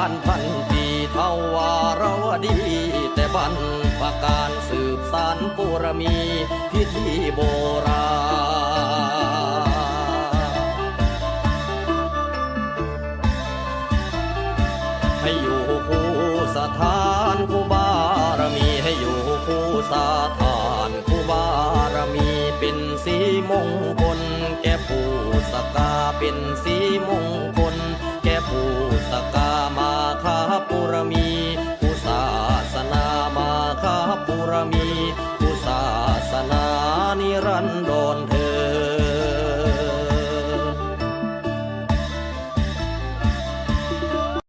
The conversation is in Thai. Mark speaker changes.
Speaker 1: ารพันปีเทวารวดี แต่บรรพการสืบสานปุรมีพิธีโบราณให้อยู่คู่สถานคู่บารมี ให้อยู่คู่สถานคู่บารมีเป็นสีมงคลแก่ผู้สกาเป็นสีมง คาปุรมี ผู้ศาสนานิรันดรเ